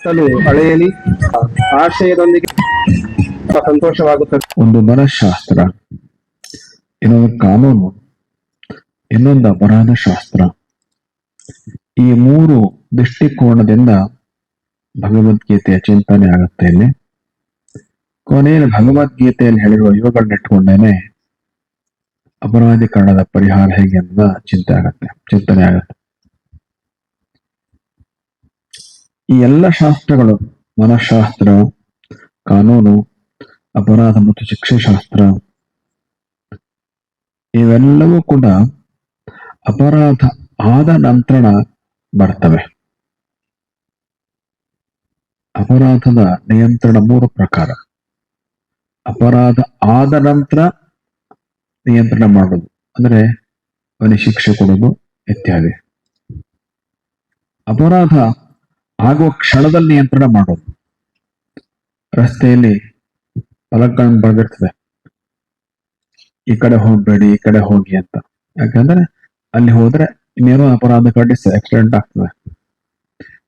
ಅಳೆಯಲಿ ಆಶಯದೊಂದಿಗೆ ಸಂತೋಷವಾಗುತ್ತದೆ. ಒಂದು ಮನಃಶಾಸ್ತ್ರ, ಇನ್ನೊಂದು ಕಾನೂನು, ಇನ್ನೊಂದು ಅಪರಾಧ ಶಾಸ್ತ್ರ ಈ ಮೂರು ದೃಷ್ಟಿಕೋನದಿಂದ ಭಗವದ್ಗೀತೆಯ ಚಿಂತನೆ ಆಗುತ್ತೆ ಇಲ್ಲಿ. ಕೊನೆಯಲ್ಲಿ ಭಗವದ್ಗೀತೆಯಲ್ಲಿ ಹೇಳಿರುವ ಇವುಗಳನ್ನ ಇಟ್ಕೊಂಡೇನೆ ಅಪರಾಧೀಕರಣದ ಪರಿಹಾರ ಹೇಗೆ ಅಂತ ಚಿಂತೆ ಆಗತ್ತೆ, ಚಿಂತನೆ ಆಗತ್ತೆ. ಈ ಎಲ್ಲ ಶಾಸ್ತ್ರಗಳು ಮನಃಶಾಸ್ತ್ರ ಕಾನೂನು, ಅಪರಾಧ ಮತ್ತು ಶಿಕ್ಷೆ ಶಾಸ್ತ್ರ ಇವೆಲ್ಲವೂ ಕೂಡ ಅಪರಾಧ ಆದ ನಂತರ ಬರ್ತವೆ. ಅಪರಾಧದ ನಿಯಂತ್ರಣ ಮೂರು ಪ್ರಕಾರ. ಅಪರಾಧ ಆದ ನಂತರ ನಿಯಂತ್ರಣ ಮಾಡೋದು ಅಂದ್ರೆ ಅವನಿಗೆ ಶಿಕ್ಷೆ ಕೊಡೋದು ಇತ್ಯಾದಿ. ಅಪರಾಧ ಆಗುವ ಕ್ಷಣದಲ್ಲಿ ನಿಯಂತ್ರಣ ಮಾಡೋದು. ರಸ್ತೆಯಲ್ಲಿ ಫಲಕಗಳನ್ನು ಬರೆದಿರ್ತದೆ. ಈ ಕಡೆ ಹೋಗ್ಬೇಡಿ, ಈ ಕಡೆ ಹೋಗಿ ಅಂತ. ಯಾಕಂದ್ರೆ ಅಲ್ಲಿ ಹೋದ್ರೆ ಇನ್ನೇನೋ ಅಪರಾಧ ಕಡಿಸ ಆಕ್ಸಿಡೆಂಟ್ ಆಗ್ತದೆ.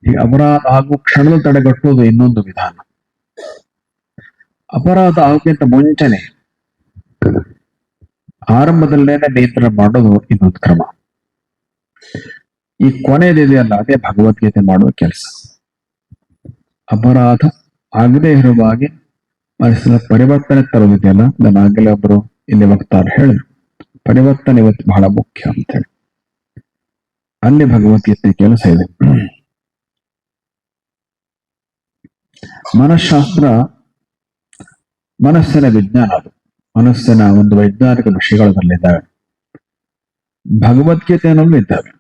ಈ ಅಪರಾಧ ಆಗುವ ಕ್ಷಣದಲ್ಲಿ ತಡೆಗಟ್ಟುವುದು ಇನ್ನೊಂದು ವಿಧಾನ. ಅಪರಾಧ ಆಗೋಕ್ಕಿಂತ ಮುಂಚೆನೆ ಆರಂಭದಲ್ಲೇನೆ ನಿಯಂತ್ರಣ ಮಾಡೋದು ಇನ್ನೊಂದು ಕ್ರಮ. ಈ ಕೊನೆಯದಿದೆಯಲ್ಲ, ಅದೇ ಭಗವದ್ಗೀತೆ ಮಾಡುವ ಕೆಲಸ. ಅಪರಾಧ ಆಗದೇ ಇರುವ ಹಾಗೆ ಮನಸ್ಸಿನ ಪರಿವರ್ತನೆ ತರೋದಿದೆಯಲ್ಲ ನನ್ನ ಆಗಲೇ ಒಬ್ಬರು ಇಲ್ಲಿ ವಕ್ತಾರ ಹೇಳಿದ್ರು. ಪರಿವರ್ತನೆ ಇವತ್ತು ಬಹಳ ಮುಖ್ಯ ಅಂತ ಹೇಳಿ ಅಲ್ಲಿ ಭಗವದ್ಗೀತೆ ಕೆಲಸ ಇದೆ. ಮನಃಶಾಸ್ತ್ರ, ಮನಸ್ಸಿನ ವಿಜ್ಞಾನ ಅದು. ಮನಸ್ಸಿನ ಒಂದು ವೈಜ್ಞಾನಿಕ ವಿಷಯಗಳು ಅದರಲ್ಲಿದ್ದಾವೆ ಭಗವದ್ಗೀತೆ ಅನ್ನೋದು ಇದ್ದಾವೆ.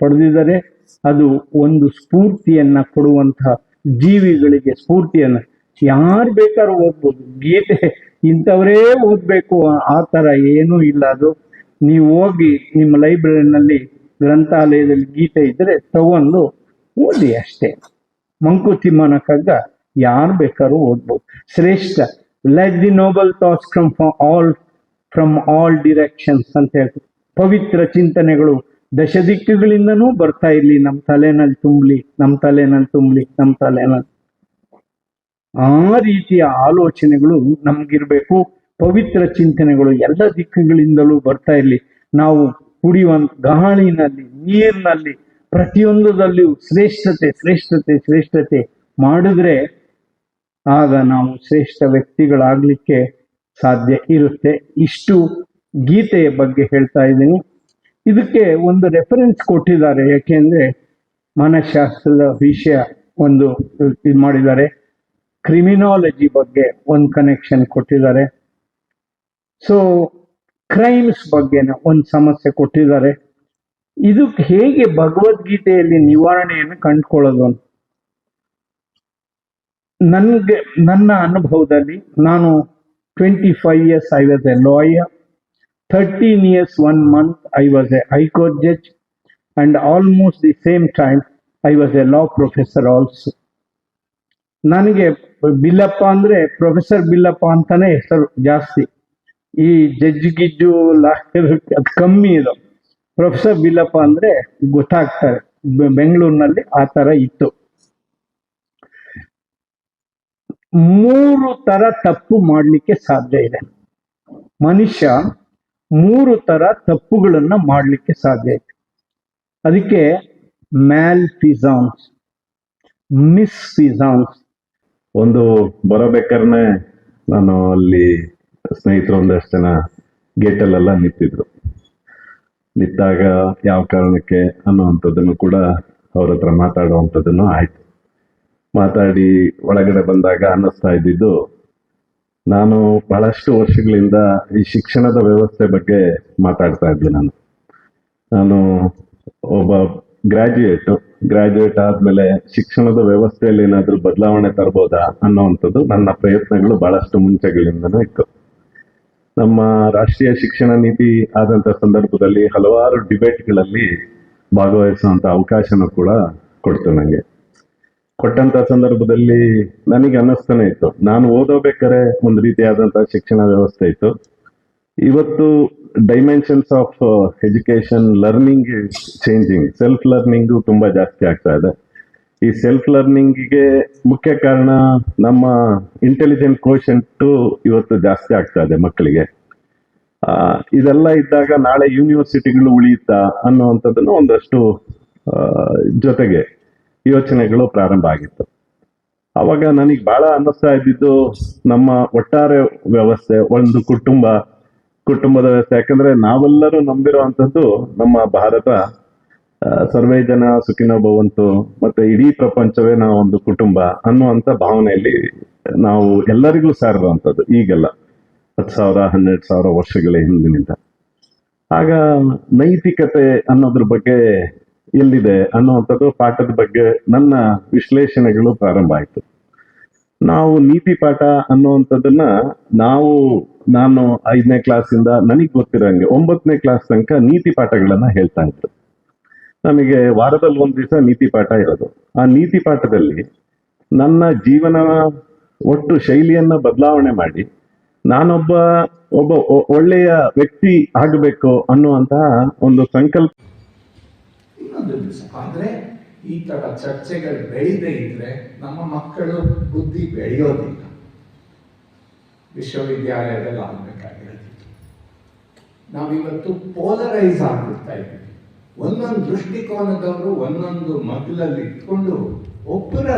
ಪಡೆದಿದ್ದಾರೆ. ಅದು ಒಂದು ಸ್ಫೂರ್ತಿಯನ್ನ ಕೊಡುವಂತಹ ಜೀವಿಗಳಿಗೆ ಸ್ಫೂರ್ತಿಯನ್ನ. ಯಾರು ಬೇಕಾದ್ರೂ ಓದ್ಬೋದು. ಗೀತೆ ಇಂಥವರೇ ಓದ್ಬೇಕು. ಆ ತರ ಏನೂ ಇಲ್ಲ ಅದು. ನೀವು ಹೋಗಿ ನಿಮ್ಮ ಲೈಬ್ರರಿನಲ್ಲಿ, ಗ್ರಂಥಾಲಯದಲ್ಲಿ ಗೀತೆ ಇದ್ರೆ ತಗೊಂಡು ಓದಿ ಅಷ್ಟೇ. ಮಂಕುತಿಮ್ಮನ ಕಗ್ಗ ಯಾರು ಬೇಕಾದ್ರೂ ಓದ್ಬೋದು. ಶ್ರೇಷ್ಠ. Let the noble thoughts from all from all directions ಅಂತ ಹೇಳ್ತಾರೆ ಪವಿತ್ರ ಚಿಂತನೆಗಳು ದಶ ದಿಕ್ಕುಗಳಿಂದನೂ ಬರ್ತಾ ಇರ್ಲಿ ನಮ್ಮ ತಲೆನಲ್ಲಿ ತುಂಬಲಿ ನಮ್ಮ ತಲೆನಲ್ಲಿ ತುಂಬಲಿ ನಮ್ಮ ತಲೆನಲ್ಲಿ. ಆ ರೀತಿಯ ಆಲೋಚನೆಗಳು ನಮ್ಗಿರ್ಬೇಕು, ಪವಿತ್ರ ಚಿಂತನೆಗಳು ಎಲ್ಲ ದಿಕ್ಕುಗಳಿಂದಲೂ ಬರ್ತಾ ಇರ್ಲಿ. ನಾವು ಕುಡಿಯುವ ಗಾಳಿನಲ್ಲಿ ನೀರಿನಲ್ಲಿ ಪ್ರತಿಯೊಂದದಲ್ಲಿಯೂ ಶ್ರೇಷ್ಠತೆ ಶ್ರೇಷ್ಠತೆ ಶ್ರೇಷ್ಠತೆ ಮಾಡಿದ್ರೆ ಆಗ ನಾವು ಶ್ರೇಷ್ಠ ವ್ಯಕ್ತಿಗಳಾಗ್ಲಿಕ್ಕೆ ಸಾಧ್ಯ ಇರುತ್ತೆ. ಇಷ್ಟು ಗೀತೆಯ ಬಗ್ಗೆ ಹೇಳ್ತಾ ಇದ್ದೀನಿ. ಇದಕ್ಕೆ ಒಂದು ರೆಫರೆನ್ಸ್ ಕೊಟ್ಟಿದ್ದಾರೆ. ಯಾಕೆಂದ್ರೆ ಮನಃಶಾಸ್ತ್ರದ ವಿಷಯ ಒಂದು ಇದು ಮಾಡಿದ್ದಾರೆ. ಕ್ರಿಮಿನಾಲಜಿ ಬಗ್ಗೆ ಒಂದು ಕನೆಕ್ಷನ್ ಕೊಟ್ಟಿದ್ದಾರೆ. ಸೊ ಕ್ರೈಮ್ಸ್ ಬಗ್ಗೆ ಒಂದು ಸಮಸ್ಯೆ ಕೊಟ್ಟಿದ್ದಾರೆ. ಇದು ಹೇಗೆ ಭಗವದ್ಗೀತೆಯಲ್ಲಿ ನಿವಾರಣೆಯನ್ನು ಕಂಡುಕೊಳ್ಳೋದು ನನಗೆ, ನನ್ನ ಅನುಭವದಲ್ಲಿ ನಾನು twenty five years I lawyer thirteen years one month I was a high court judge, and almost the same time, I was a law professor also ನನಗೆ ಬಿಲ್ಲಪ್ಪ ಅಂದ್ರೆ ಪ್ರೊಫೆಸರ್ ಬಿಲ್ಲಪ್ಪ ಅಂತಾನೆ ಹೆಸರು ಜಾಸ್ತಿ. ಈ ಜಡ್ಜ್ ಗಿಜ್ಜು ಲಾಯರ್ ಅದು ಕಮ್ಮಿ ಇದು. ಪ್ರೊಫೆಸರ್ ಬಿಲ್ಲಪ್ಪ ಅಂದ್ರೆ ಗೊತ್ತಾಗ್ತಾರೆ. ಬೆಂಗಳೂರಿನಲ್ಲಿ ಆ ತರ ಇತ್ತು. ಮೂರು ತರ ತಪ್ಪು ಮಾಡಲಿಕ್ಕೆ ಸಾಧ್ಯ ಇದೆ. ಮನುಷ್ಯ ಮೂರು ತರ ತಪ್ಪುಗಳನ್ನ ಮಾಡಲಿಕ್ಕೆ ಸಾಧ್ಯ ಆಯ್ತು ಅದಕ್ಕೆ ಮ್ಯಾಲ್ ಫಿಸಾನ್ಸ್ ಮಿಸ್ ಫಿಸಾನ್ಸ್ ಒಂದು ಬರಬೇಕಾದ್ರೆ ನಾನು ಅಲ್ಲಿ ಸ್ನೇಹಿತರು ಒಂದಷ್ಟು ಜನ ಗೇಟಲ್ಲೆಲ್ಲ ನಿಂತಿದ್ರು. ನಿಂತಾಗ ಯಾವ ಕಾರಣಕ್ಕೆ ಅನ್ನುವಂಥದ್ದನ್ನು ಕೂಡ ಅವ್ರ ಹತ್ರ ಮಾತಾಡುವಂಥದ್ದನ್ನು ಆಯ್ತು. ಮಾತಾಡಿ ಒಳಗಡೆ ಬಂದಾಗ ಅನ್ನಿಸ್ತಾ ಇದ್ದಿದ್ದು ನಾನು ಬಹಳಷ್ಟು ವರ್ಷಗಳಿಂದ ಈ ಶಿಕ್ಷಣದ ವ್ಯವಸ್ಥೆ ಬಗ್ಗೆ ಮಾತಾಡ್ತಾ ಇದ್ದೆ ನಾನು. ನಾನು ಒಬ್ಬ ಗ್ರಾಜ್ಯುಯೇಟ್ ಗ್ರಾಜ್ಯುಯೇಟ್ ಆದಮೇಲೆ ಶಿಕ್ಷಣದ ವ್ಯವಸ್ಥೆಯಲ್ಲಿ ಏನಾದರೂ ಬದಲಾವಣೆ ತರಬಹುದಾ ಅನ್ನೋವಂಥದ್ದು ನನ್ನ ಪ್ರಯತ್ನಗಳು ಬಹಳಷ್ಟು ಮುಂಚೆಗಳಿಂದನೂ ಇತ್ತು. ನಮ್ಮ ರಾಷ್ಟ್ರೀಯ ಶಿಕ್ಷಣ ನೀತಿ ಆದಂತ ಸಂದರ್ಭದಲ್ಲಿ ಹಲವಾರು ಡಿಬೇಟ್ಗಳಲ್ಲಿ ಭಾಗವಹಿಸುವಂಥ ಅವಕಾಶನೂ ಕೂಡ ಕೊಡ್ತು ನನಗೆ ಕೊಟ್ಟಂತ ಸಂದರ್ಭದಲ್ಲಿ ನನಗೆ ಅನ್ನಿಸ್ತಾನೆ ಇತ್ತು. ನಾನು ಓದೋಬೇಕಾರೆ ಒಂದು ರೀತಿಯಾದಂತಹ ಶಿಕ್ಷಣ ವ್ಯವಸ್ಥೆ ಇತ್ತು. ಇವತ್ತು dimensions of education learning changing self learning ತುಂಬಾ ಜಾಸ್ತಿ ಆಗ್ತಾ ಇದೆ. ಈ ಸೆಲ್ಫ್ ಲರ್ನಿಂಗಿಗೆ ಮುಖ್ಯ ಕಾರಣ ನಮ್ಮ ಇಂಟೆಲಿಜೆಂಟ್ ಕೋಶಂಟು ಇವತ್ತು ಜಾಸ್ತಿ ಆಗ್ತಾ ಇದೆ ಮಕ್ಕಳಿಗೆ. ಇದೆಲ್ಲ ಇದ್ದಾಗ ನಾಳೆ ಯೂನಿವರ್ಸಿಟಿಗಳು ಉಳಿಯುತ್ತಾ ಅನ್ನುವಂಥದ್ದನ್ನು ಒಂದಷ್ಟು ಜೊತೆಗೆ ಯೋಚನೆಗಳು ಪ್ರಾರಂಭ ಆಗಿತ್ತು. ಅವಾಗ ನನಗೆ ಬಹಳ ಅನ್ನಿಸ್ತಾ ಇದ್ದಿದ್ದು ನಮ್ಮ ಒಟ್ಟಾರೆ ವ್ಯವಸ್ಥೆ, ಒಂದು ಕುಟುಂಬ, ಕುಟುಂಬದ ವ್ಯವಸ್ಥೆ. ಯಾಕಂದ್ರೆ ನಾವೆಲ್ಲರೂ ನಂಬಿರುವಂಥದ್ದು ನಮ್ಮ ಭಾರತ ಸರ್ವೇ ಜನ ಸುಖಿನ ಭವಂತು ಮತ್ತೆ ಇಡೀ ಪ್ರಪಂಚವೇ ನಾವು ಒಂದು ಕುಟುಂಬ ಅನ್ನುವಂಥ ಭಾವನೆಯಲ್ಲಿ ನಾವು ಎಲ್ಲರಿಗೂ ಸಾರಿರುವಂಥದ್ದು ಈಗೆಲ್ಲ. ಹತ್ತು ಸಾವಿರ, ಹನ್ನೆರಡು ಸಾವಿರ ವರ್ಷಗಳ ಹಿಂದಿನಿಂದ. ಆಗ ನೈತಿಕತೆ ಅನ್ನೋದ್ರ ಬಗ್ಗೆ ಎಲ್ಲಿದೆ ಅನ್ನುವಂಥದ್ದು ಪಾಠದ ಬಗ್ಗೆ ನನ್ನ ವಿಶ್ಲೇಷಣೆಗಳು ಪ್ರಾರಂಭ ಆಯಿತು. ನಾವು ನೀತಿ ಪಾಠ ಅನ್ನುವಂಥದ್ದನ್ನ ನಾವು, ನಾನು ಐದನೇ ಕ್ಲಾಸಿಂದ ನನಗೆ ಗೊತ್ತಿರೋಂಗೆ ಒಂಬತ್ತನೇ ಕ್ಲಾಸ್ ತನಕ ನೀತಿ ಪಾಠಗಳನ್ನ ಹೇಳ್ತಾ ಇದ್ರು. ನಮಗೆ ವಾರದಲ್ಲಿ ಒಂದು ದಿವಸ ನೀತಿ ಪಾಠ ಇರೋದು. ಆ ನೀತಿ ಪಾಠದಲ್ಲಿ ನನ್ನ ಜೀವನ ಒಟ್ಟು ಶೈಲಿಯನ್ನ ಬದಲಾವಣೆ ಮಾಡಿ ನಾನೊಬ್ಬ, ಒಬ್ಬ ಒಳ್ಳೆಯ ವ್ಯಕ್ತಿ ಆಗಬೇಕು ಅನ್ನುವಂತಹ ಒಂದು ಸಂಕಲ್ಪ ದಿವಸ. ಆದ್ರೆ ಈ ತರ ಚರ್ಚೆಗಳು ಬೆಳೀದೇ ಇದ್ರೆ ನಮ್ಮ ಮಕ್ಕಳು ಬುದ್ಧಿ ಬೆಳೆಯೋದಿಲ್ಲ. ವಿಶ್ವವಿದ್ಯಾಲಯದಲ್ಲಿ ಆಗಬೇಕಾಗಿರೋದಿತ್ತು ನಾವಿವತ್ತು ಪೋಲರೈಸ್ ಆಗ್ಬಿಡ್ತಾ ಇದ್ದೀವಿ. ಒಂದೊಂದು ದೃಷ್ಟಿಕೋನದವರು ಒಂದೊಂದು ಮಗ್ಲಲ್ಲಿ ಇಟ್ಕೊಂಡು ಒಬ್ಬರ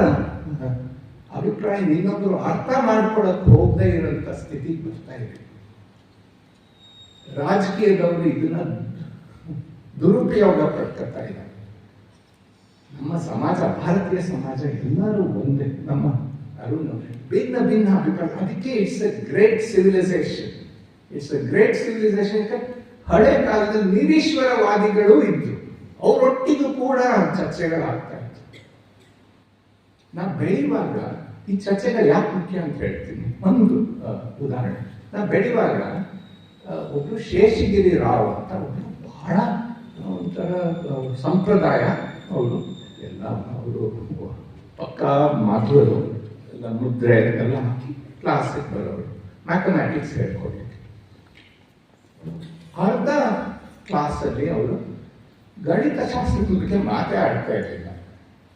ಅಭಿಪ್ರಾಯ ಇನ್ನೊಬ್ಬರು ಅರ್ಥ ಮಾಡ್ಕೊಳಕ್ ಹೋಗದೆ ಇರೋಂಥ ಸ್ಥಿತಿ ಬರ್ತಾ ಇದೆ. ರಾಜಕೀಯದವರು ಇದನ್ನ ದುರುಪಯೋಗ ಪಡ್ಕೊತಾ ಇದ್ದಾರೆ. ನಮ್ಮ ಸಮಾಜ, ಭಾರತೀಯ ಸಮಾಜ ಎಲ್ಲರೂ ಒಂದೇ, ನಮ್ಮ ಅರುಣ್. ಭಿನ್ನ ಭಿನ್ನ ಅಭಿಪ್ರಾಯ. ಅದಕ್ಕೆ it's a great civilisation it's a great civilisation ಹಳೆ ಕಾಲದಲ್ಲಿ ನಿರೀಶ್ವರವಾದಿಗಳು ಇದ್ರು. ಅವರೊಟ್ಟಿಗೂ ಕೂಡ ಚರ್ಚೆಗಳಾಗ್ತಾ ಇತ್ತು. ನಾ ಬೆಳೆಯುವಾಗ ಈ ಚರ್ಚೆಗಳು ಯಾಕೆ ಮುಖ್ಯ ಅಂತ ಹೇಳ್ತೀನಿ. ಒಂದು ಉದಾಹರಣೆ. ನಾ ಬೆಳೆಯುವಾಗ ಒಬ್ರು ಶೇಷಗಿರಿ ರಾವ್ ಅಂತ ಒಬ್ರು ಬಹಳ ಒಂಥರ ಸಂಪ್ರದಾಯ. ಅವರು ಎಲ್ಲ ಅವರು ಪಕ್ಕ ಮಾಧುರು ಎಲ್ಲ ಮುದ್ರೆ ಎಲ್ಲ ಹಾಕಿ ಕ್ಲಾಸಿಗೆ ಬರೋರು. ಮ್ಯಾಥಮ್ಯಾಟಿಕ್ಸ್ ಹೇಳ್ಕೊಡ್ಲಿಕ್ಕೆ. ಅರ್ಧ ಕ್ಲಾಸಲ್ಲಿ ಅವರು ಗಣಿತಶಾಸ್ತ್ರದ ಬಗ್ಗೆ ಮಾತೇ ಆಡ್ತಾ ಇರಲಿಲ್ಲ.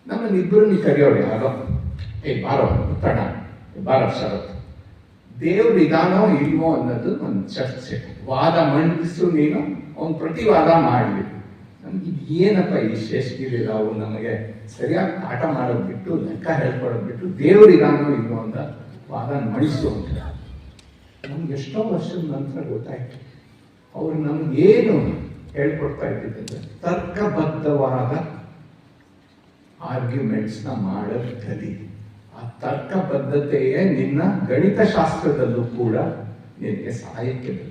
ನಮ್ಮನ್ನ ನೀವು ಕರೆಯೋರು ಯಾರೋ? ಏ ಬಾರೋ ಏ ಬಾರೋ, ಶರತ್. ದೇವ್ರ ಇದಾನೋ ಇಲ್ವೋ ಅನ್ನೋದು ಒಂದು ಚರ್ಚೆ. ವಾದ ಮಂಡಿಸು ನೀನು, ಅವನು ಪ್ರತಿವಾದ ಮಾಡಲಿ. ನಮ್ಗೆ ಇದು ಏನಪ್ಪ ಈ ಶೇಷಗಿರಿ ನಾವು ನಮಗೆ ಸರಿಯಾಗಿ ಪಾಠ ಮಾಡೋದು ಬಿಟ್ಟು, ಲೆಕ್ಕ ಹೇಳ್ಕೊಡೋದು ಬಿಟ್ಟು, ದೇವರು ಇದಾನೋ ಇಲ್ವೋ ಅಂತ ವಾದ ಮಂಡಿಸು ಅಂತ. ನಮ್ಗೆ ಎಷ್ಟೋ ವರ್ಷದ ನಂತರ ಗೊತ್ತಾಯ್ತು. ಅವ್ರು ನಮ್ಗೇನು ಹೇಳ್ಕೊಡ್ತಾ ಇದ್ದಿದ್ದಂದ್ರೆ ತರ್ಕಬದ್ಧವಾದ ಆರ್ಗ್ಯುಮೆಂಟ್ಸ್ನ ಮಾಡೋದು ಕಲಿ ಆ ತರ್ಕಬದ್ಧತೆಯೇ ನಿನ್ನ ಗಣಿತಶಾಸ್ತ್ರದಲ್ಲೂ ಕೂಡ ನಿನಗೆ ಸಹಾಯಕ್ಕೆ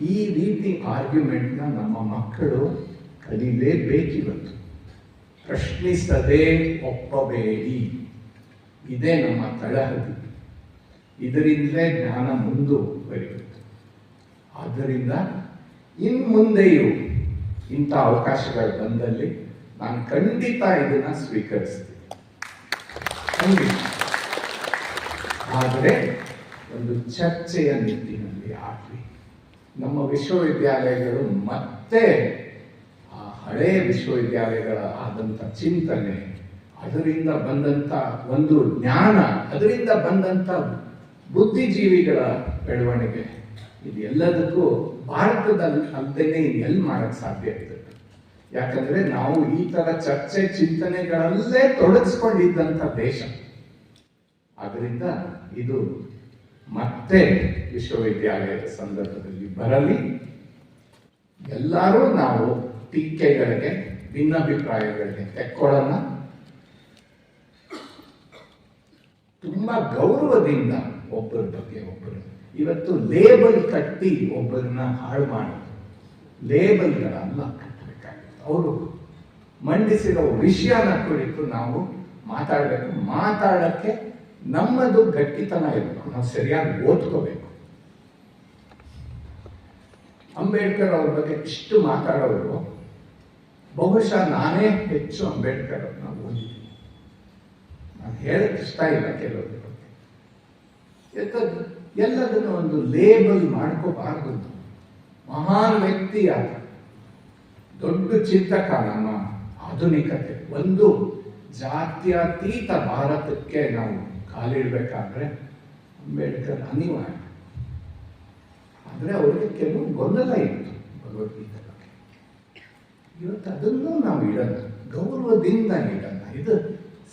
ಈ ರೀತಿ ಆರ್ಗ್ಯುಮೆಂಟ್ನ ನಮ್ಮ ಮಕ್ಕಳು ಕಲಿಲೇಬೇಕಿವತ್ತು ಪ್ರಶ್ನಿಸದೆ ಒಪ್ಪಬೇಡಿ. ಇದೇ ನಮ್ಮ ತಳಹದಿ. ಇದರಿಂದಲೇ ಜ್ಞಾನ ಮುಂದುವರಿಯುತ್ತೆ ಆದ್ದರಿಂದ ಇನ್ ಮುಂದೆಯೂ ಇಂಥ ಅವಕಾಶಗಳು ಬಂದಲ್ಲಿ ನಾನು ಖಂಡಿತ ಇದನ್ನ ಸ್ವೀಕರಿಸ್ತೀನಿ. ಖಂಡಿತ ಆದರೆ ಒಂದು ಚರ್ಚೆಯ ನಿಟ್ಟಿನಲ್ಲಿ ಆಗಲಿ. ನಮ್ಮ ವಿಶ್ವವಿದ್ಯಾಲಯಗಳು ಮತ್ತೆ ಆ ಹಳೆಯ ವಿಶ್ವವಿದ್ಯಾಲಯಗಳ ಆದಂಥ ಚಿಂತನೆ, ಅದರಿಂದ ಬಂದಂಥ ಒಂದು ಜ್ಞಾನ, ಅದರಿಂದ ಬಂದಂಥ ಬುದ್ಧಿಜೀವಿಗಳ ಬೆಳವಣಿಗೆ. ಇದೆಲ್ಲದಕ್ಕೂ ಭಾರತದಲ್ಲಿ ಅಲ್ಲದೇ ಎಲ್ಲಿ ಮಾಡಕ್ಕೆ ಸಾಧ್ಯ ಇದೆ ಯಾಕಂದ್ರೆ ನಾವು ಈ ತರ ಚರ್ಚೆ ಚಿಂತನೆಗಳಲ್ಲೇ ತೊಡಗಿಸ್ಕೊಂಡಿದ್ದಂಥ ದೇಶ. ಆದ್ದರಿಂದ ಇದು ಮತ್ತೆ ವಿಶ್ವವಿದ್ಯಾಲಯದ ಸಂದರ್ಭದಲ್ಲಿ ಬರಲಿ ಎಲ್ಲರೂ ನಾವು ಟೀಕೆಗಳಿಗೆ, ಭಿನ್ನಾಭಿಪ್ರಾಯಗಳಿಗೆ ತೆಕ್ಕೊಳ್ಳೋಣ. ತುಂಬ ಗೌರವದಿಂದ ಒಬ್ಬರ ಬಗ್ಗೆ ಒಬ್ಬರು. ಇವತ್ತು ಲೇಬಲ್ ಕಟ್ಟಿ ಒಬ್ಬರನ್ನ ಹಾಳು ಮಾಡೋದು ಲೇಬಲ್ಗಳಲ್ಲ ಕಟ್ಟಬೇಕಾಗಿತ್ತು. ಅವರು ಮಂಡಿಸಿರೋ ವಿಷಯನ ಕುರಿತು ನಾವು ಮಾತಾಡಬೇಕು. ಮಾತಾಡಕ್ಕೆ ನಮ್ಮದು ಗಟ್ಟಿತನ ಇರಬೇಕು. ನಾವು ಸರಿಯಾಗಿ ಓದ್ಕೋಬೇಕು. ಅಂಬೇಡ್ಕರ್ ಅವ್ರ ಬಗ್ಗೆ ಇಷ್ಟು ಮಾತಾಡೋರು, ಬಹುಶಃ ನಾನೇ ಹೆಚ್ಚು ಅಂಬೇಡ್ಕರ್ ಅವ್ರನ್ನ ಓದಿದ್ದೀನಿ. ನಾನು ಹೇಳಕ್ಕೆ ಇಷ್ಟ ಇಲ್ಲ ಕೆಲವ್ರ ಯಾಕಂದ್ರೆ ಎಲ್ಲದನ್ನು ಒಂದು ಲೇಬಲ್ ಮಾಡ್ಕೋಬಾರ್ದು ಮಹಾನ್ ವ್ಯಕ್ತಿ ಆತ ದೊಡ್ಡ ಚಿಂತಕ ನಮ್ಮ ಆಧುನಿಕತೆ. ಒಂದು ಜಾತ್ಯತೀತ ಭಾರತಕ್ಕೆ ನಾವು ಕಾಲಿಡಬೇಕಾದ್ರೆ ಅಂಬೇಡ್ಕರ್ ಅನಿವಾರ್ಯ. ಆದರೆ ಅವರಿಗೆ ಕೆಲವು ಗೊಂದಲ ಇತ್ತು ಭಗವದ್ಗೀತೆ ಬಗ್ಗೆ ಇವತ್ತು ಅದನ್ನು ನಾವು ಇಡೋಣ ಗೌರವದಿಂದ ಇಡೋಣ ಇದು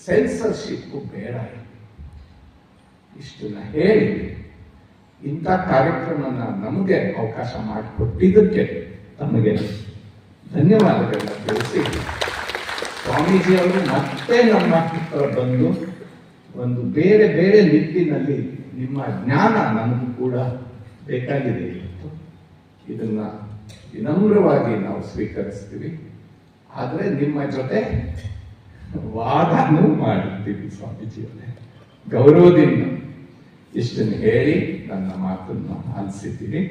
ಸೆನ್ಸರ್ಶಿಪ್ ಬೇಡ ಇಷ್ಟನ್ನ ಹೇಳಿ ಇಂಥ ಕಾರ್ಯಕ್ರಮನ ನಮಗೆ ಅವಕಾಶ ಮಾಡಿಕೊಟ್ಟಿದ್ದಕ್ಕೆ ತಮಗೆ ಧನ್ಯವಾದಗಳನ್ನ ತಿಳಿಸಿ. ಸ್ವಾಮೀಜಿ ಅವರು ಮತ್ತೆ ನಮ್ಮ ಬಂದು ಒಂದು ಬೇರೆ ಬೇರೆ ನಿಟ್ಟಿನಲ್ಲಿ ನಿಮ್ಮ ಜ್ಞಾನ ನಮಗೂ ಕೂಡ ಬೇಕಾಗಿದೆ. ಇದನ್ನ ವಿನಮ್ರವಾಗಿ ನಾವು ಸ್ವೀಕರಿಸ್ತೀವಿ. ಆದರೆ ನಿಮ್ಮ ಜೊತೆ ವಾದನೂ ಮಾಡುತ್ತೀವಿ ಸ್ವಾಮೀಜಿಯವರೇ. ಗೌರವದಿಂದ ಇಷ್ಟನ್ನು ಹೇಳಿ ನನ್ನ ಮಾತನ್ನು ಆಲಿಸಿದ್ದೀನಿ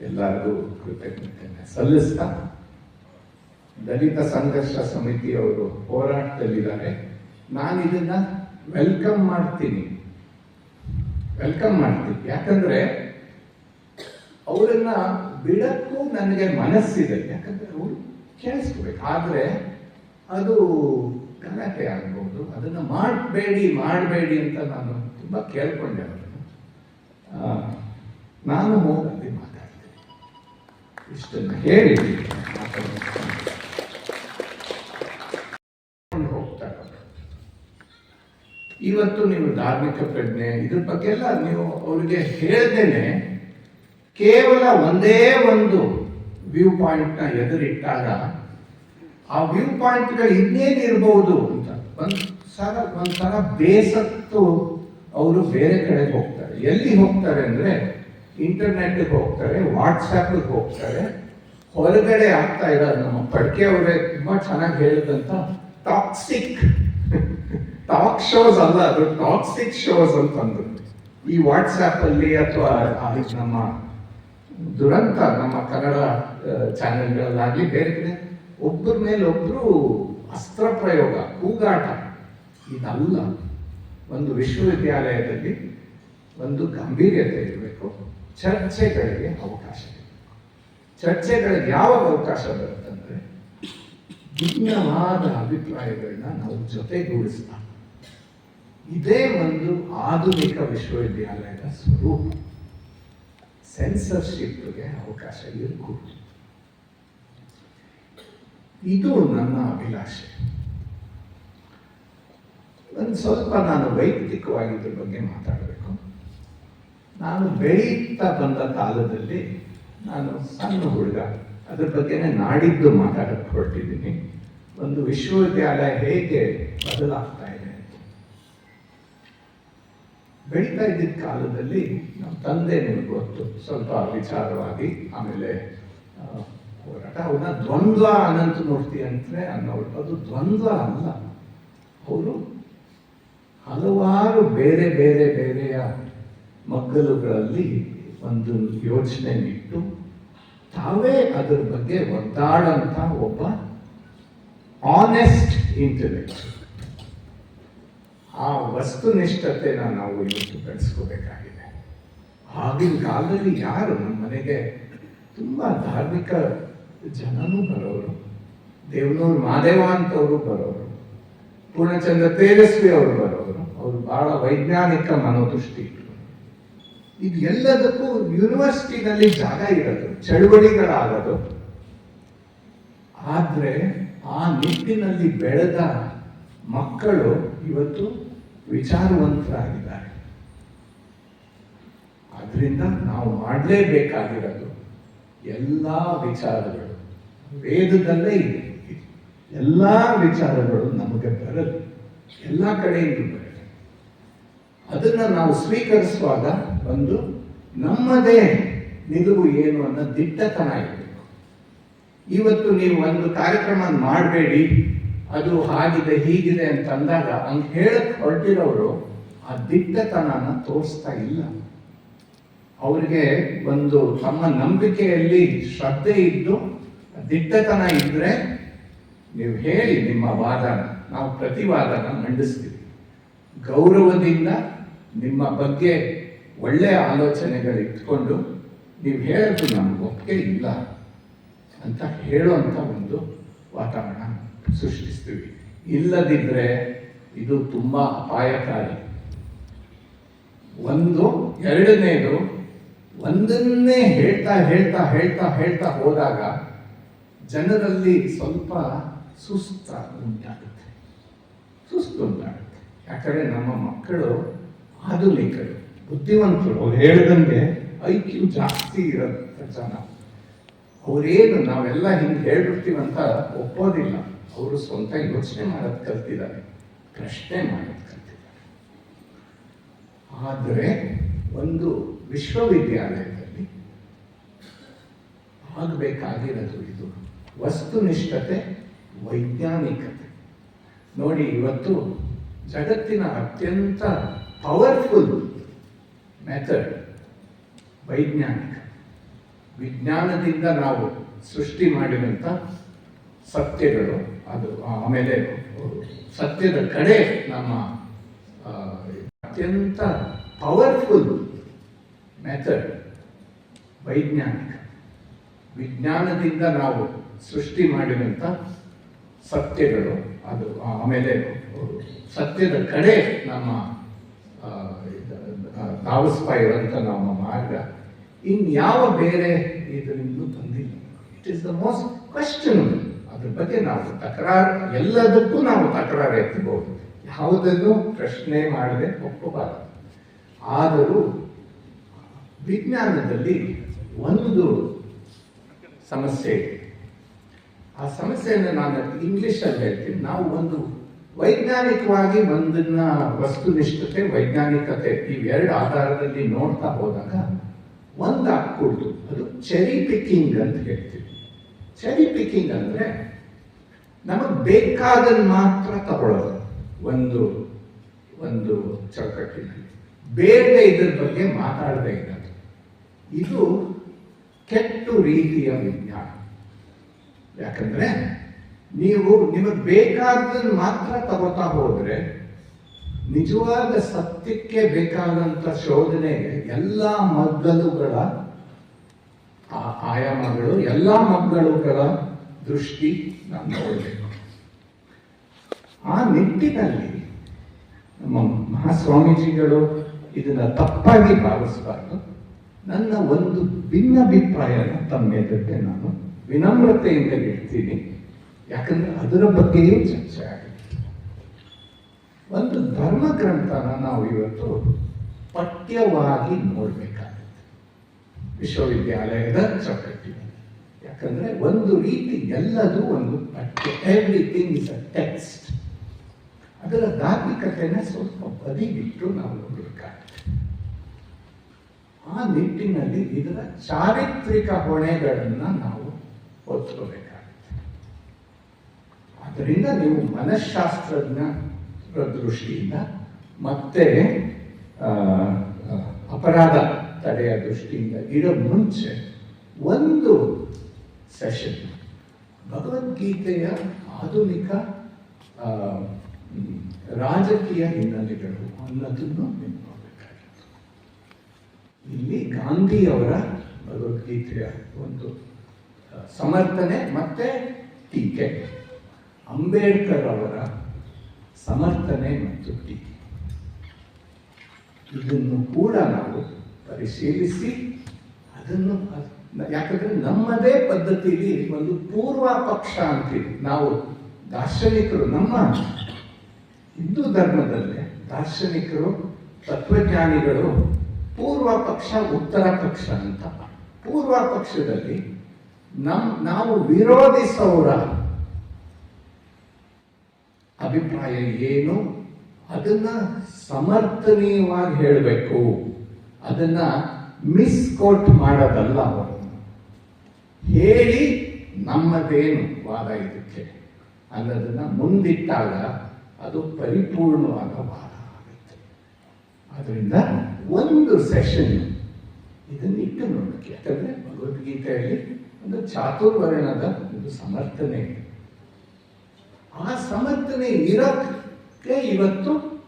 ಎಲ್ಲರಿಗೂ ಕೃತಜ್ಞತೆಯನ್ನು ಸಲ್ಲಿಸ್ತಾ ದಲಿತ ಸಂಘರ್ಷ ಸಮಿತಿಯವರು ಹೋರಾಟದಲ್ಲಿದ್ದಾರೆ. ನಾನು ಇದನ್ನ ವೆಲ್ಕಮ್ ಮಾಡ್ತೀನಿ. ವೆಲ್ಕಮ್ ಮಾಡ್ತೀನಿ. ಯಾಕಂದ್ರೆ ಅವರನ್ನ ಬಿಡಕ್ಕೂ ನನಗೆ ಮನಸ್ಸಿದೆ. ಯಾಕಂದ್ರೆ ಅವರು ಕೇಳಿಸ್ಕೋಬೇಕು. ಆದ್ರೆ ಅದು ಗಲಾಟೆ ಆಗ್ಬೋದು. ಅದನ್ನ ಮಾಡಬೇಡಿ ಮಾಡಬೇಡಿ ಅಂತ ನಾನು ತುಂಬಾ ಕೇಳ್ಕೊಂಡೆ ಅವರನ್ನು. ನಾನು ಹೋಗಿ ಮಾತಾಡ್ತೇನೆ. ಇಷ್ಟನ್ನು ಹೇಳಿ. ಇವತ್ತು ನೀವು ಧಾರ್ಮಿಕ ಪ್ರಜ್ಞೆ, ಇದ್ರ ಬಗ್ಗೆ ಎಲ್ಲ ನೀವು ಅವ್ರಿಗೆ ಹೇಳ್ದೇನೆ ಕೇವಲ ಒಂದೇ ಒಂದು ವ್ಯೂ ಪಾಯಿಂಟ್ನ ಎದುರಿಟ್ಟಾಗ ಆ ವ್ಯೂ ಪಾಯಿಂಟ್ಗಳು ಇರಬಹುದು ಅಂತ ಒಂದ್ ಸಲ ಒಂಥರ ಬೇಸತ್ತು ಅವರು ಬೇರೆ ಕಡೆಗೆ ಹೋಗ್ತಾರೆ. ಎಲ್ಲಿ ಹೋಗ್ತಾರೆ ಅಂದ್ರೆ ಇಂಟರ್ನೆಟ್ಗೆ ಹೋಗ್ತಾರೆ ವಾಟ್ಸಪ್ಗೆ ಹೋಗ್ತಾರೆ. ಹೊರಗಡೆ ಆಗ್ತಾ ಇರೋ ನಮ್ಮ ಪಡ್ಕೆ ಅವರೇ ತುಂಬಾ ಚೆನ್ನಾಗಿ ಹೇಳಿದಂತ ಟಾಕ್ಸಿಕ್ ಟಾಕ್ ಶೋಸ್ ಅಲ್ಲ ಅದು ಟಾಕ್ಸಿಕ್ ಶೋಸ್ ಅಂತಂದ್ರು ಈ ವಾಟ್ಸಪ್ ಅಲ್ಲಿ ಅಥವಾ ನಮ್ಮ ದುರಂತ ನಮ್ಮ ಕನ್ನಡ ಚಾನೆಲ್ಗಳಲ್ಲಾಗಲಿ ಬೇರೆ ಕಡೆ ಒಬ್ಬರ ಮೇಲೆ ಒಬ್ರು ಅಸ್ತ್ರ ಪ್ರಯೋಗ, ಕೂಗಾಟ, ಇದಲ್ಲ. ಒಂದು ವಿಶ್ವವಿದ್ಯಾಲಯದಲ್ಲಿ ಒಂದು ಗಂಭೀರ್ಯತೆ ಇರಬೇಕು, ಚರ್ಚೆಗಳಿಗೆ ಅವಕಾಶ ಚರ್ಚೆಗಳಿಗೆ ಯಾವಾಗ ಅವಕಾಶ ಬರುತ್ತಂದ್ರೆ ಭಿನ್ನವಾದ ಅಭಿಪ್ರಾಯಗಳನ್ನ ನಾವು ಜೊತೆಗೂಡಿಸ್ತಾ ಇದೇ ಒಂದು ಆಧುನಿಕ ವಿಶ್ವವಿದ್ಯಾಲಯದ ಸ್ವರೂಪ. ಸೆನ್ಸರ್ಶಿಪ್ಗೆ ಅವಕಾಶ ಇರಬಹುದು ಇದು ನನ್ನ ಅಭಿಲಾಷೆ. ಒಂದು ಸ್ವಲ್ಪ ನಾನು ವೈಯಕ್ತಿಕವಾಗಿ ಇದ್ರ ಬಗ್ಗೆ ಮಾತಾಡಬೇಕು. ನಾನು ಬೆಳೀತಾ ಬಂದ ಕಾಲದಲ್ಲಿ ನಾನು ಸಣ್ಣ ಹುಡುಗ. ಅದ್ರ ಬಗ್ಗೆನೇ ನಾಡಿದ್ದು ಮಾತಾಡಕ್ಕೆ ಹೊರಟಿದ್ದೀನಿ. ಒಂದು ವಿಶ್ವವಿದ್ಯಾಲಯ ಹೇಗೆ ಬದಲಾಗ್ತಾ ಬೆಳೀತಾ ಇದ್ದಿದ್ದ ಕಾಲದಲ್ಲಿ ನಮ್ಮ ತಂದೆ ನಿಮಗೆ ಗೊತ್ತು. ಸ್ವಲ್ಪ ವಿಚಾರವಾಗಿ, ಆಮೇಲೆ ಹೋರಾಟ. ಅವನ್ನ ದ್ವಂದ್ವ ಅನಂತ ಮೂರ್ತಿ ಅಂತಲೇ ಅನ್ನೋರು. ಅದು ದ್ವಂದ್ವ ಅಲ್ಲ. ಅವರು ಹಲವಾರು ಬೇರೆ ಬೇರೆ, ಬೇರೆಯ ಮಗ್ಗಲುಗಳಲ್ಲಿ ಒಂದು ಯೋಚನೆ ಇಟ್ಟು ತಾವೇ ಅದರ ಬಗ್ಗೆ ಒದ್ದಾಡಂತ ಒಬ್ಬ ಆನೆಸ್ಟ್ ಇಂಟೆಲೆಕ್ಟ್ ಆ ವಸ್ತುನಿಷ್ಠತೆನ ನಾವು ಇವತ್ತು ಬೆಳೆಸ್ಕೋಬೇಕಾಗಿದೆ. ಆಗಿನ ಕಾಲದಲ್ಲಿ ಯಾರು? ನಮ್ಮ ಮನೆಗೆ ತುಂಬ ಧಾರ್ಮಿಕ ಜನನೂ ಬರೋರು, ದೇವನೂರು ಮಾದೇವ ಅಂತವರು ಬರೋರು, ಪೂರ್ಣಚಂದ್ರ ತೇಜಸ್ವಿ ಅವರು ಬರೋರು. ಅವರು ಬಹಳ ವೈಜ್ಞಾನಿಕ ಮನೋದೃಷ್ಟಿ ಇದು ಎಲ್ಲದಕ್ಕೂ ಯೂನಿವರ್ಸಿಟಿನಲ್ಲಿ ಜಾಗ ಇರೋದು, ಚಳುವಳಿಗಳಾಗದು. ಆದರೆ ಆ ನಿಟ್ಟಿನಲ್ಲಿ ಬೆಳೆದ ಮಕ್ಕಳು ಇವತ್ತು ವಿಚಾರವಂತರಾಗಿದ್ದಾರೆ. ಅದರಿಂದ ನಾವು ಮಾಡಲೇಬೇಕಾಗಿರೋದು ಎಲ್ಲ ವಿಚಾರಗಳು. ವೇದದಲ್ಲೇ ಇದೆ. ಎಲ್ಲ ವಿಚಾರಗಳು ನಮಗೆ ಬರಲಿ. ಎಲ್ಲ ಕಡೆಯಿಂದ ಬರಲಿ. ಅದನ್ನು ನಾವು ಸ್ವೀಕರಿಸುವಾಗ ಒಂದು ನಮ್ಮದೇ ನಿಲುವು ಏನು ಅನ್ನೋ ದಿಟ್ಟತನ ಇರಬೇಕು. ಇವತ್ತು ನೀವು ಒಂದು ಕಾರ್ಯಕ್ರಮ ಮಾಡಬೇಡಿ. ಅದು ಹಾಗಿದೆ, ಹೀಗಿದೆ ಅಂತ ಅಂದಾಗ ಹಂಗೆ ಹೇಳಕ್ ಹೊರಟಿರೋರು ಆ ದಿಟ್ಟತನನ ತೋರಿಸ್ತಾ ಇಲ್ಲ. ಅವರಿಗೆ ಒಂದು ತಮ್ಮ ನಂಬಿಕೆಯಲ್ಲಿ ಶ್ರದ್ಧೆ ಇದ್ದು ದಿಟ್ಟತನ ಇದ್ರೆ ನೀವು ಹೇಳಿ ನಿಮ್ಮ ವಾದನ, ನಾವು ಪ್ರತಿವಾದನ ಮಂಡಿಸ್ತೀವಿ. ಗೌರವದಿಂದ ನಿಮ್ಮ ಬಗ್ಗೆ ಒಳ್ಳೆಯ ಆಲೋಚನೆಗಳು ಇಟ್ಕೊಂಡು ನೀವು ಹೇಳೋದು ನಮ್ಗೆ ಒಪ್ಪಿಗೆ ಇಲ್ಲ ಅಂತ ಹೇಳುವಂತ ಒಂದು ವಾತಾವರಣ. ಸೃಷ್ಟಿಸ್ತೀವಿ. ಇಲ್ಲದಿದ್ದರೆ ಇದು ತುಂಬ ಅಪಾಯಕಾರಿ. ಒಂದು ಎರಡನೇದು ಒಂದನ್ನೇ ಹೇಳ್ತಾ ಹೇಳ್ತಾ ಹೇಳ್ತಾ ಹೇಳ್ತಾ ಹೋದಾಗ ಜನರಲ್ಲಿ ಸ್ವಲ್ಪ ಸುಸ್ತ ಉಂಟಾಗುತ್ತೆ. ಸುಸ್ತು ಉಂಟಾಗುತ್ತೆ. ಯಾಕಂದ್ರೆ ನಮ್ಮ ಮಕ್ಕಳು ಆಧುನಿಕರು ಬುದ್ಧಿವಂತರು. ಅವ್ರು ಹೇಳ್ದಂಗೆ ಐ ಕ್ಯೂ ಜಾಸ್ತಿ ಇರೋಂಥ ಜನ. ಅವರೇನು ನಾವೆಲ್ಲ ಹಿಂಗೆ ಹೇಳ್ಬಿಡ್ತೀವಂತ ಒಪ್ಪೋದಿಲ್ಲ. ಅವರು ಸ್ವಂತ ಯೋಚನೆ ಮಾಡೋದು ಕಲ್ತಿದ್ದಾರೆ. ಪ್ರಶ್ನೆ ಮಾಡೋದು ಕಲ್ತಿದ್ದಾರೆ. ಆದರೆ ಒಂದು ವಿಶ್ವವಿದ್ಯಾಲಯದಲ್ಲಿ ಆಗಬೇಕಾಗಿರೋದು ಇದು. ವಸ್ತುನಿಷ್ಠತೆ ವೈಜ್ಞಾನಿಕತೆ. ನೋಡಿ ಇವತ್ತು ಜಗತ್ತಿನ ಅತ್ಯಂತ ಪವರ್ಫುಲ್ ಮೆಥಡ್ ವೈಜ್ಞಾನಿಕ. ವಿಜ್ಞಾನದಿಂದ ನಾವು ಸೃಷ್ಟಿ ಮಾಡಿದಂಥ ಸತ್ಯಗಳು ಅದು ಆಮೇಲೆ ಸತ್ಯದ ಕಡೆ ನಮ್ಮ ಅತ್ಯಂತ ಪವರ್ಫುಲ್ ಮೆಥಡ್ ವೈಜ್ಞಾನಿಕ. ವಿಜ್ಞಾನದಿಂದ ನಾವು ಸೃಷ್ಟಿ ಮಾಡಿದಂಥ ಸತ್ಯಗಳು, ಅದು ಆಮೇಲೆ ಸತ್ಯದ ಕಡೆ ನಮ್ಮ ಧಾವಿಸ್ತಾ ಇರೋಂಥ ನಮ್ಮ ಮಾರ್ಗ. ಇನ್ಯಾವ ಬೇರೆ ಇದರಿಂದ ಬಂದಿಲ್ಲ. It is the most question ಅದ್ರ ಬಗ್ಗೆ ನಾವು ತಕರಾರು, ಎಲ್ಲದಕ್ಕೂ ನಾವು ತಕರಾರು ಎತ್ತಬಹುದು. ಯಾವುದನ್ನು ಪ್ರಶ್ನೆ ಮಾಡದೆ ಒಪ್ಪಬಾರದು. ಆದರೂ ವಿಜ್ಞಾನದಲ್ಲಿ ಒಂದು ಸಮಸ್ಯೆ ಇದೆ. ಆ ಸಮಸ್ಯೆಯನ್ನು ನಾನು ಇಂಗ್ಲಿಷಲ್ಲಿ ಹೇಳ್ತೀನಿ. ನಾವು ಒಂದು ವೈಜ್ಞಾನಿಕವಾಗಿ ಒಂದನ್ನ ವಸ್ತುನಿಷ್ಠತೆ, ವೈಜ್ಞಾನಿಕತೆ ಇವೆರಡು ಆಧಾರದಲ್ಲಿ ನೋಡ್ತಾ ಹೋದಾಗ ಒಂದು ಹಾಕ್ಕೊಡ್ತು ಅದು ಚೆರಿ ಪಿಕ್ಕಿಂಗ್ ಅಂತ ಹೇಳ್ತೀವಿ. ಚೆರಿ ಪಿಕ್ಕಿಂಗ್ ಅಂದ್ರೆ ನಮಗೆ ಬೇಕಾದನ್ನು ಮಾತ್ರ ತಗೊಳ್ಳೋದು. ಒಂದು ಒಂದು ಚೌಕಟ್ಟಿನಲ್ಲಿ. ಬೇಡದೆ ಇದ್ರ ಬಗ್ಗೆ ಇರೋದು. ಇದು ಕೆಟ್ಟು ರೀತಿಯ ವಿಜ್ಞಾನ. ಯಾಕಂದ್ರೆ ನೀವು ನಿಮಗೆ ಬೇಕಾದನ್ನು ಮಾತ್ರ ತಗೋತಾ ಹೋದ್ರೆ ನಿಜವಾದ ಸತ್ಯಕ್ಕೆ ಬೇಕಾದಂತ ಶೋಧನೆಗೆ ಎಲ್ಲ ಮಗ್ಗಲುಗಳ ಆಯಾಮಗಳು, ಎಲ್ಲ ಮಗ್ಗಲುಗಳ ದೃಷ್ಟಿ ನಮ್ಮ ನೋಡಬೇಕು ಆ ನಿಟ್ಟಿನಲ್ಲಿ ನಮ್ಮ ಮಹಾಸ್ವಾಮೀಜಿಗಳು ಇದನ್ನ ತಪ್ಪಾಗಿ ಭಾವಿಸಬಾರ್ದು ನನ್ನ ಒಂದು ಭಿನ್ನಾಭಿಪ್ರಾಯನ ತಮ್ಮ ಎದುರಿಗೆ ನಾನು ವಿನಮ್ರತೆಯಿಂದ ಹೇಳ್ತೀನಿ. ಯಾಕಂದ್ರೆ ಅದರ ಬಗ್ಗೆಯೇ ಚರ್ಚೆ ಆಗುತ್ತೆ ಒಂದು ಧರ್ಮ ಗ್ರಂಥನ ನಾವು ಇವತ್ತು ಪಠ್ಯವಾಗಿ ನೋಡ್ಬೇಕಾಗುತ್ತೆ. ವಿಶ್ವವಿದ್ಯಾಲಯದ ಚೌಕಟ್ಟಿನಲ್ಲಿ ಯಾಕಂದ್ರೆ ಒಂದು ರೀತಿ ಎಲ್ಲದೂ ಒಂದು ಪಠ್ಯ ಎವ್ರಿಥಿಂಗ್ ಇಸ್ ಅ ಟೆಕ್ಸ್ಟ್ ಅದರ ಧಾರ್ಮಿಕತೆನ ಸ್ವಲ್ಪ ಬದಿಗಿಟ್ಟು ನಾವು ನೋಡಬೇಕಾಗ್ತದೆ. ಆ ನಿಟ್ಟಿನಲ್ಲಿ ಇದರ ಚಾರಿತ್ರಿಕ ಹೊಣೆಗಳನ್ನು ನಾವು ಹೊತ್ಕೋಬೇಕಾಗುತ್ತೆ ಅದರಿಂದ ನೀವು ಮನಃಶಾಸ್ತ್ರಜ್ಞರ ದೃಷ್ಟಿಯಿಂದ ಮತ್ತೆ ಅಪರಾಧ ತಡೆಯ ದೃಷ್ಟಿಯಿಂದ ಇರೋ ಮುಂಚೆ ಒಂದು ಸೆಷನ್ ಭಗವದ್ಗೀತೆಯ ಆಧುನಿಕ ರಾಜಕೀಯ ಹಿನ್ನೆಲೆಗಳು ಅನ್ನೋದನ್ನು ನೀವು ನೋಡಬೇಕಾಗಿತ್ತು ಇಲ್ಲಿ ಗಾಂಧಿಯವರ ಭಗವದ್ಗೀತೆಯ ಒಂದು ಸಮರ್ಥನೆ ಮತ್ತೆ ಟೀಕೆ. ಅಂಬೇಡ್ಕರ್ ಅವರ ಸಮರ್ಥನೆ ಮತ್ತು ಟೀಕೆ. ಇದನ್ನು ಕೂಡ ನಾವು ಪರಿಶೀಲಿಸಿ, ಅದನ್ನು ಅದ್- ಯಾಕಂದ್ರೆ ನಮ್ಮದೇ ಪದ್ಧತಿಲಿ ಒಂದು ಪೂರ್ವ ಪಕ್ಷ ಅಂತೀವಿ. ನಾವು ದಾರ್ಶನಿಕರು, ನಮ್ಮ ಹಿಂದೂ ಧರ್ಮದಲ್ಲೇ ದಾರ್ಶನಿಕರು, ತತ್ವಜ್ಞಾನಿಗಳು ಪೂರ್ವ ಪಕ್ಷ ಉತ್ತರ ಪಕ್ಷ ಅಂತ. ಪೂರ್ವ ಪಕ್ಷದಲ್ಲಿ ನಮ್, ನಾವು ವಿರೋಧಿಸೋರ ಅಭಿಪ್ರಾಯ ಏನು? ಅದನ್ನ ಸಮರ್ಥನೀಯವಾಗಿ ಹೇಳಬೇಕು. ಅದನ್ನ ಮಿಸ್ಕೋಟ್ ಮಾಡೋದಲ್ಲ ಅವರು. ಹೇಳಿ ನಮ್ಮದೇನು ವಾದ ಇದಕ್ಕೆ? ಅನ್ನೋದನ್ನು ಮುಂದಿಟ್ಟಾಗ ಅದು ಪರಿಪೂರ್ಣವಾದ ವಾದ ಆಗುತ್ತೆ. ಅದರಿಂದ ಒಂದು ಸೆಷನ್ ಇದನ್ನ ಇಟ್ಟು ನೋಡಕ್ಕೆ. ಯಾಕಂದ್ರೆ ಭಗವದ್ಗೀತೆಯಲ್ಲಿ ಒಂದು ಚಾತುರ್ವರ್ಣದ ಒಂದು ಸಮರ್ಥನೆ ಇದೆ. ಆ ಸಮರ್ಥನೆ ಇರೋಕ್ಕೆ ಇವತ್ತು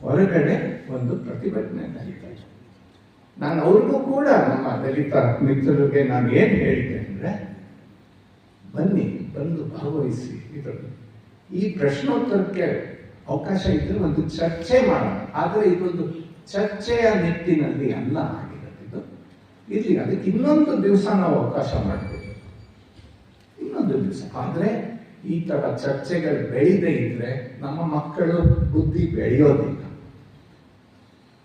ಹೊರಗಡೆ ಒಂದು ಪ್ರತಿಭಟನೆ ನಡೀತಾ ಇದೆ. ನಾನು ಅವ್ರಿಗೂ ಕೂಡ ನಮ್ಮ ದಲಿತ ಮಿತ್ರರಿಗೆ ನಾನು ಏನು ಹೇಳಿದೆ ಅಂದ್ರೆ, ಬನ್ನಿ, ಬಂದು ಭಾಗವಹಿಸಿ ಇದರಲ್ಲಿ. ಈ ಪ್ರಶ್ನೋತ್ತರಕ್ಕೆ ಅವಕಾಶ ಇದ್ರೆ ಒಂದು ಚರ್ಚೆ ಮಾಡೋಣ. ಆದರೆ ಇದೊಂದು ಚರ್ಚೆಯ ನಿಟ್ಟಿನಲ್ಲಿ ಅಲ್ಲ ಆಗಿರೋದಿದ್ದು. ಇಲ್ಲಿ ಅದಕ್ಕೆ ಇನ್ನೊಂದು ದಿವಸ ನಾವು ಅವಕಾಶ ಮಾಡಬೇಕು ಇನ್ನೊಂದು ದಿವಸ. ಆದರೆ ಈ ತರ ಚರ್ಚೆಗಳು ಬೆಳೀದೇ ಇದ್ರೆ ನಮ್ಮ ಮಕ್ಕಳು ಬುದ್ಧಿ ಬೆಳೆಯೋದಿಲ್ಲ.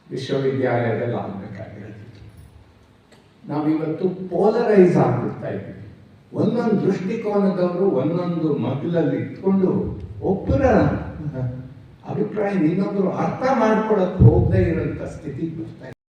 ವಿಶ್ವವಿದ್ಯಾಲಯದಲ್ಲಿ ಆಗ್ಬೇಕಾಗಿರೋದಿತ್ತು ನಾವಿವತ್ತು ಪೋಲರೈಸ್ ಆಗ್ಬಿಡ್ತಾ ಇದ್ದೀವಿ. ಒಂದೊಂದು ದೃಷ್ಟಿಕೋನದವರು ಒಂದೊಂದು ಮಗ್ಲಲ್ಲಿ ಇಟ್ಕೊಂಡು ಒಬ್ಬರ ಅಭಿಪ್ರಾಯ ಇನ್ನೊಬ್ಬರು ಅರ್ಥ ಮಾಡ್ಕೊಳಕ್ ಹೋಗದೆ ಇರೋಂಥ ಸ್ಥಿತಿಗೆ ಬರ್ತಾ